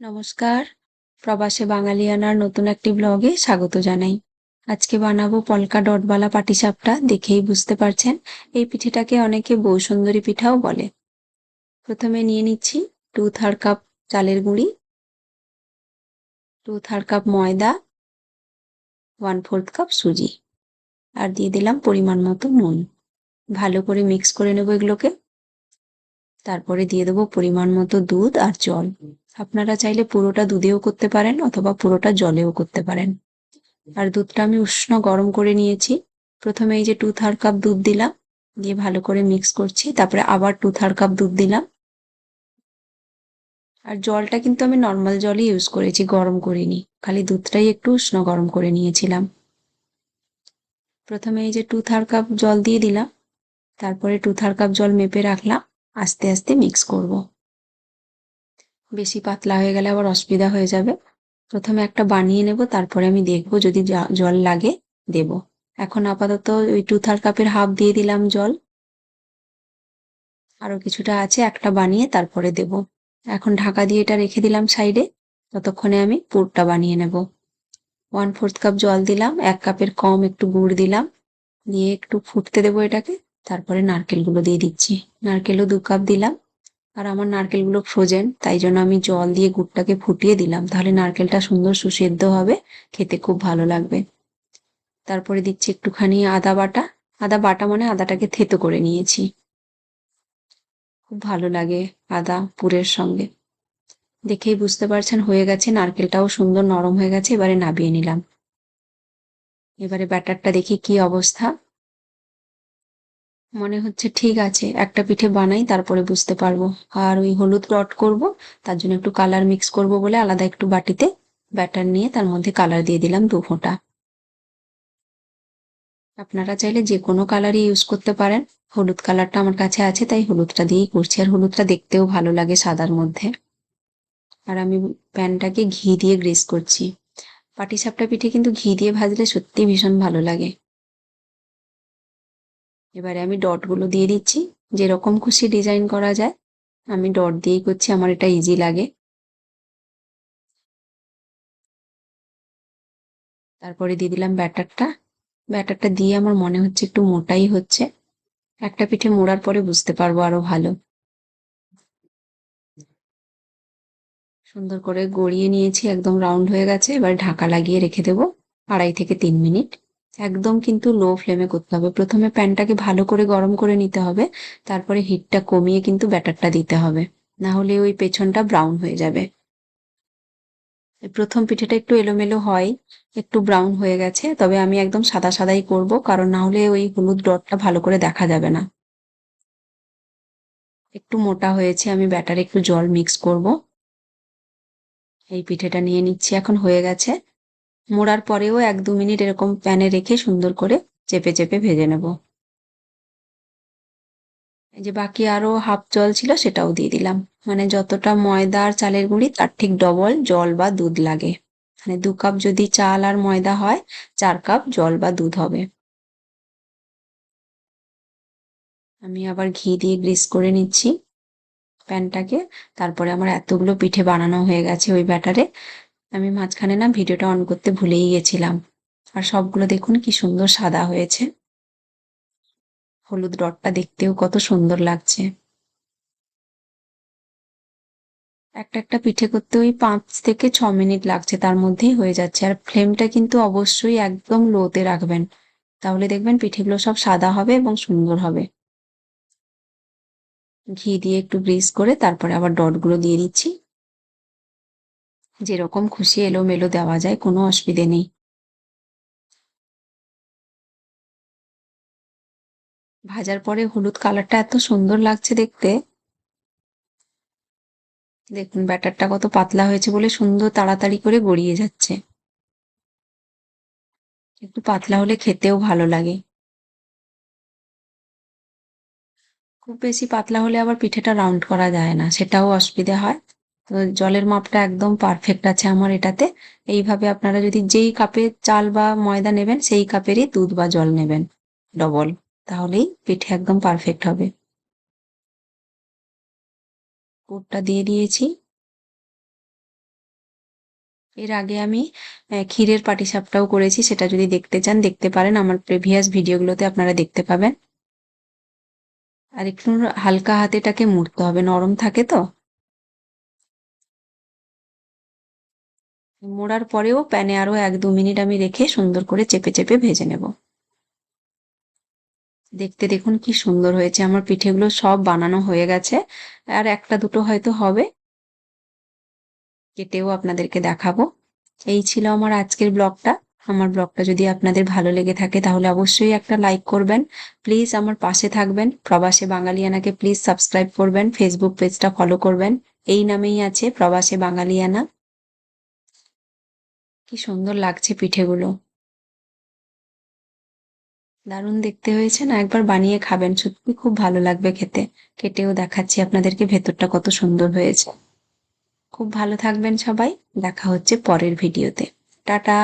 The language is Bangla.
নমস্কার। প্রবাসে বাঙালিয়ানার নতুন একটি ব্লগে স্বাগত জানাই। আজকে বানাবো পলকা ডটবালা পাটিসাপটা, দেখেই বুঝতে পারছেন, এই পিঠেটাকে অনেকে বৌসুন্দরী পিঠাও বলে। প্রথমে নিয়ে নিচ্ছি টু থার্ড কাপ চালের গুঁড়ি টু থার্ড কাপ ময়দা ওয়ান ফোর্থ কাপ সুজি, আর দিয়ে দিলাম পরিমাণ মতো নুন। ভালো করে মিক্স করে নেব এগুলোকে। তারপরে দিয়ে দেবো পরিমাণ মতো দুধ আর জল। আপনারা চাইলে পুরোটা দুধেও করতে পারেন অথবা পুরোটা জলেও করতে পারেন। আর দুধটা আমি উষ্ণ গরম করে নিয়েছি। প্রথমে এই যে টু থার্ড কাপ দুধ দিলাম, দিয়ে ভালো করে মিক্স করছি, তারপরে আবার টু থার্ড কাপ দুধ দিলাম। আর জলটা কিন্তু আমি নর্মাল জলই ইউজ করেছি, গরম করিনি, খালি দুধটাই একটু উষ্ণ গরম করে নিয়েছিলাম। প্রথমে এই যে টু থার্ড কাপ জল দিয়ে দিলাম, তারপরে টু থার্ড কাপ জল মেপে রাখলাম, আস্তে আস্তে মিক্স করব। বেশি পাতলা হয়ে গেলে আবার অসুবিধা হয়ে যাবে। প্রথমে একটা বানিয়ে নেব, তারপরে আমি দেখব যদি জল লাগে, দেব। এখন আপাতত ওই টু থার্ড কাপের হাফ দিয়ে দিলাম জল। আরও কিছুটা আছে, একটা বানিয়ে তারপরে দেব। এখন ঢাকা দিয়ে এটা রেখে দিলাম সাইডে। ততক্ষণে আমি পুরটা বানিয়ে নেব। ওয়ান ফোর্থ কাপ জল দিলাম, এক কাপের কম একটু গুড় দিলাম। দিয়ে একটু ফুটতে দেবো এটাকে। তারপরে নারকেলগুলো দিয়ে দিচ্ছি। নারকেলও দু কাপ দিলাম। আর আমার নারকেলগুলো ফ্রোজেন, তাই জন্য আমি জল দিয়ে গুড়টাকে ফুটিয়ে দিলাম। তাহলে নারকেলটা সুন্দর সুসেদ্ধ হবে, খেতে খুব ভালো লাগবে। তারপরে দিচ্ছি একটুখানি আদা বাটা। আদা বাটা মানে আদাটাকে থেতো করে নিয়েছি। খুব ভালো লাগে আদা পুরের সঙ্গে। দেখেই বুঝতে পারছেন, হয়ে গেছে, নারকেলটাও সুন্দর নরম হয়ে গেছে, এবারে নাবিয়ে নিলাম। এবারে ব্যাটারটা দেখি কি অবস্থা। মনে হচ্ছে ঠিক আছে, একটা পিঠে বানাই, তারপরে বুঝতে পারব। আর ওই হলুদ ডট করব, তার জন্য একটু কালার মিক্স করব বলে আলাদা একটু বাটিতে ব্যাটার নিয়ে তার মধ্যে কালার দিয়ে দিলাম দু ফোঁটা। আপনারা চাইলে যে কোনো কালারই ইউজ করতে পারেন। হলুদ কালারটা আমার কাছে আছে, তাই হলুদটা দিয়েই করছি। আর হলুদটা দেখতেও ভালো লাগে সাদার মধ্যে। আর আমি প্যানটাকে ঘি দিয়ে গ্রেস করছি। পাটিসাপটা পিঠে কিন্তু ঘি দিয়ে ভাজলে সত্যি ভীষণ ভালো লাগে। এবারে আমি ডটগুলো দিয়ে দিচ্ছি। যেরকম খুশি ডিজাইন করা যায়, আমি ডট দিয়েই করছি, আমার এটা ইজি লাগে। তারপরে দিয়ে দিলাম ব্যাটারটা। ব্যাটারটা দিয়ে আমার মনে হচ্ছে একটু মোটাই হচ্ছে। একটা পিঠে মোড়ার পরে বুঝতে পারব আরও ভালো। সুন্দর করে গড়িয়ে নিয়েছি, একদম রাউন্ড হয়ে গেছে। এবার ঢাকা লাগিয়ে রেখে দেবো আড়াই থেকে তিন মিনিট। একদম কিন্তু লো ফ্লেমে করতে হবে। প্রথমে প্যানটাকে ভালো করে গরম করে নিতে হবে, তারপরে হিটটা কমিয়ে কিন্তু ব্যাটারটা দিতে হবে। না হলে ওই পেছনটা ব্রাউন হয়ে যাবে। প্রথম পিঠেটা একটু এলোমেলো হয়, একটু ব্রাউন হয়ে গেছে, তবে আমি একদম সাদা সাদাই করব, কারণ না হলে ওই হলুদ ডটটা ভালো করে দেখা যাবে না। একটু মোটা হয়েছে, আমি ব্যাটারে একটু জল মিক্স করব। এই পিঠেটা নিয়ে নিচ্ছি, এখন হয়ে গেছে। মোড়ার পরেও এক দু মিনিট এরকম প্যানে রেখে সুন্দর করে চেপে চেপে ভেজে নেব। যে বাকি আরও হাফ জল ছিল সেটাও দিয়ে দিলাম। মানে যতটা ময়দা আর চালের গুঁড়ি, তার ঠিক ডবল জল বা দুধ লাগে। মানে দু কাপ যদি চাল আর ময়দা হয়, চার কাপ জল বা দুধ হবে। আমি আবার ঘি দিয়ে গ্রিস করে নিচ্ছি প্যানটাকে। তারপরে আমার এতগুলো পিঠে বানানো হয়ে গেছে ওই ব্যাটারে। আমি মাঝখানে না ভিডিওটা অন করতে ভুলেই গেছিলাম। আর সবগুলো দেখুন কি সুন্দর সাদা হয়েছে। হলুদ ডটটা দেখতেও কত সুন্দর লাগছে। একটা একটা পিঠে করতে ওই পাঁচ থেকে ছ মিনিট লাগছে, তার মধ্যেই হয়ে যাচ্ছে। আর ফ্লেমটা কিন্তু অবশ্যই একদম লোতে রাখবেন। তাহলে দেখবেন পিঠেগুলো সব সাদা হবে এবং সুন্দর হবে। ঘি দিয়ে একটু গ্রিস করে তারপরে আবার ডটগুলো দিয়ে দিচ্ছি। যেরকম খুশি এলোমেলো দেওয়া যায়, কোনো অসুবিধে নেই। ভাজার পরে হলুদ কালারটা এত সুন্দর লাগছে দেখতে। দেখুন, ব্যাটারটা কত পাতলা হয়েছে বলে সুন্দর তাড়াতাড়ি করে গড়িয়ে যাচ্ছে। একটু পাতলা হলে খেতেও ভালো লাগে। খুব বেশি পাতলা হলে আবার পিঠেটা রাউন্ড করা যায় না, সেটাও অসুবিধা হয়। তো জলের মাপটা একদম পারফেক্ট আছে আমার এটাতে। এইভাবে আপনারা যদি যেই কাপে চাল বা ময়দা নেবেন, সেই কাপেরই দুধ বা জল নেবেন ডবল তাহলেই পিঠে একদম পারফেক্ট হবে। পুরটা দিয়ে দিয়েছি। এর আগে আমি ক্ষীরের পাটিসাপটাও করেছি, সেটা যদি দেখতে চান, দেখতে পারেন। আমার প্রিভিয়াস ভিডিওগুলোতে আপনারা দেখতে পাবেন। আর একটু হালকা হাতেটাকে মুড়তে হবে, নরম থাকে তো। মোড়ার পরেও প্যানে আরও এক দু মিনিট আমি রেখে সুন্দর করে চেপে চেপে ভেজে নেব। দেখতে দেখুন কি সুন্দর হয়েছে, আমার পিঠেগুলো সব বানানো হয়ে গেছে। আর একটা দুটো হয়তো হবে। কেটেও আপনাদেরকে দেখাবো। এই ছিল আমার আজকের ব্লগটা। আমার ব্লগটা যদি আপনাদের ভালো লেগে থাকে তাহলে অবশ্যই একটা লাইক করবেন। প্লিজ আমার পাশে থাকবেন। প্রবাসে বাঙালিয়ানাকে প্লিজ সাবস্ক্রাইব করবেন। ফেসবুক পেজটা ফলো করবেন। এই নামেই আছে প্রবাসে বাঙালিয়ানা। কি সুন্দর লাগছে পিঠেগুলো। দারুণ দেখতে হয়েছে না? একবার বানিয়ে খাবেন। সত্যি খুব ভালো লাগবে খেতে। কেটেও দেখাচ্ছি আপনাদেরকে ভেতরটা কত সুন্দর হয়েছে। খুব ভালো থাকবেন সবাই। দেখা হচ্ছে পরের ভিডিওতে। টাটা!